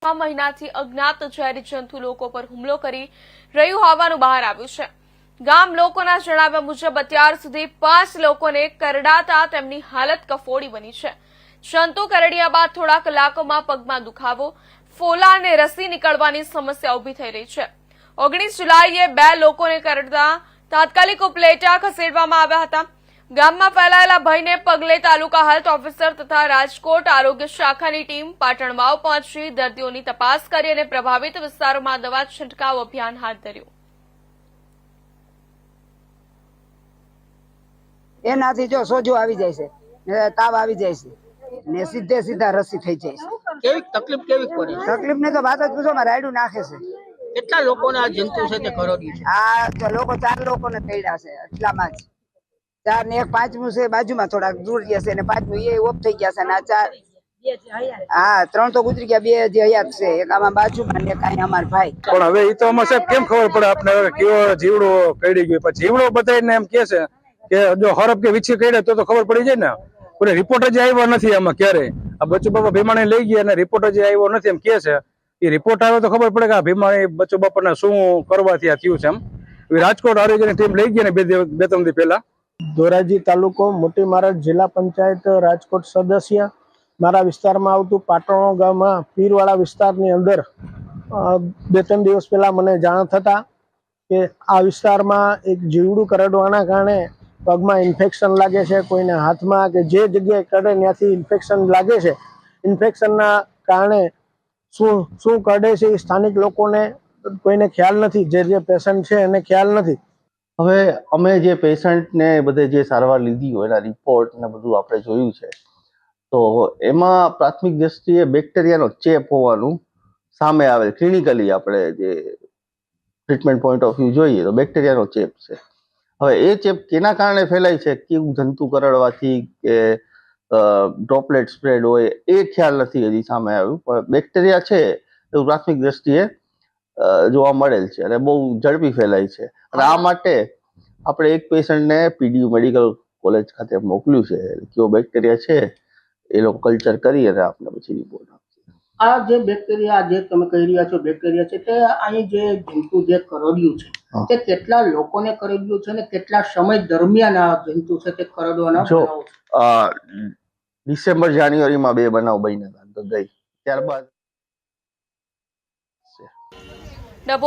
છ મહિનાથી અજ્ઞાત ઝેરી લોકો પર હુમલો કરી રહ્યું હોવાનું બહાર આવ્યું છે. ગામ લોકોના જણાવ્યા મુજબ અત્યાર સુધી પાંચ લોકોને કરડાતા તેમની હાલત કફોડી બની છે. જંતુ કરડ્યા બાદ થોડા કલાકોમાં પગમાં દુખાવો ફોલા અને રસી નીકળવાની સમસ્યા ઊભી થઈ રહી છે. ઓગણીસ જુલાઈએ બે લોકોને કરડતા તાત્કાલિક ઉપલેટા ખસેડવામાં આવ્યા હતા. ગામમાં ફેલાયેલા ભયને પગલે તાલુકા હેલ્થ ઓફિસર તથા રાજકોટ આરોગ્ય શાખાની ટીમ પાટણ વાવ પહોંચી દર્દીઓની તપાસ કરી અને પ્રભાવિત વિસ્તારોમાં દવા છંટકાવ અભિયાન હાથ ધર્યું. એનાથી જો સોજો આવી જાય છે ને તાવ આવી જાય છે ને સીધે સીધા રસી થઈ જાય છે. કેવી તકલીફ કેવી પડે? તકલીફ ને તો વાત જ પૂછો રાયડું નાખે છે. કેટલા લોકોને આ જંતુ છે તે કરડ્યું છે? આ લોકો ચાર લોકોને પૈડા છે એટલામાં જ. ચાર ને એક પાંચમું છે બાજુમાં થોડાક દૂર ગયા છે ને પાંચમું એ ઓફ થઈ ગયા છે, અને આ ચાર હા, ત્રણ તો ગુજરી ગયા, બે જે હયાત છે, એક આમાં બાજુમાં ને એક અમાર ભાઈ. પણ હવે એ તો આમાં સાહેબ કેમ ખબર પડે આપણે હવે કેવો જીવડો કઈડી ગયો? પણ જીવડો બતાવીને એમ કે છે કે જો હરફ કે વિછી કઈડે તો ખબર પડી જાય ને. પણ રિપોર્ટ જ આવ્યો નથી આમાં ક્યારે? આ બચ્ચુ બાપા ભીમાણી લઈ ગયા અને રિપોર્ટ જ આવ્યો નથી એમ કે છે. એ રિપોર્ટ આવે તો ખબર પડે કે આ ભીમાણી બચ્ચુ બાપાને શું કરવાથી આ થયું છે એમ. રાજકોટ આરોગ્યની ટીમ લઈ ગઈ ને બે બે ત્રણ દી પહેલા. ધોરાજી તાલુકો, મોટી મારડ જિલ્લા પંચાયત રાજકોટ સદસ્ય. મારા વિસ્તારમાં આવતું પાટણો ગામમાં પીરવાળા વિસ્તારની અંદર બે ત્રણ દિવસ પહેલાં મને જાણ થતા કે આ વિસ્તારમાં એક જીવડું કરડવાના કારણે પગમાં ઇન્ફેક્શન લાગે છે, કોઈને હાથમાં કે જે જગ્યાએ કરડે ત્યાંથી ઇન્ફેક્શન લાગે છે. ઇન્ફેક્શનના કારણે શું શું કરડે છે એ સ્થાનિક લોકોને કોઈને ખ્યાલ નથી, જે જે પેશન્ટ છે એને ખ્યાલ નથી. હવે અમે જે પેશન્ટને બધે જે સારવાર લીધી હોય, એના રિપોર્ટ ને બધું આપણે જોયું છે, તો એમાં પ્રાથમિક દ્રષ્ટિએ બેક્ટેરિયાનો ચેપ હોવાનું સામે આવેલ. ક્લિનિકલી આપણે જે ટ્રીટમેન્ટ પોઈન્ટ ઓફ વ્યૂ જોઈએ, તો બેક્ટેરિયાનો ચેપ છે. હવે એ ચેપ કેના કારણે ફેલાય છે? કેવું જંતુ કરડવાથી કે ડ્રોપલેટ સ્પ્રેડ હોય, એ ખ્યાલ નથી હજી સામે આવ્યું, પણ બેક્ટેરિયા છે એવું પ્રાથમિક દ્રષ્ટિએ જોવા મળેલ છે અને બહુ ઝડપી ફેલાય છે. અને આ માટે આપણે એક પેશન્ટને પીડીયુ મેડિકલ કોલેજ ખાતે મોકલ્યું છે. કયો બેક્ટેરિયા છે એ લોકો કલ્ચર કરી અને આપણે પછી રિપોર્ટ આપશે. આ જે બેક્ટેરિયા જે તમે કહી રહ્યા છો બેક્ટેરિયા છે તે અહીં જે જંતુ જે કરડ્યું છે તે કેટલા લોકોને કરડ્યું છે અને કેટલા સમય દરમિયાન આ જંતુ છે તે કરડવાના જો. ડિસેમ્બર જાન્યુઆરીમાં બે બનાવ બન્યા હતા તો ગઈ ત્યારબાદ ഡബോ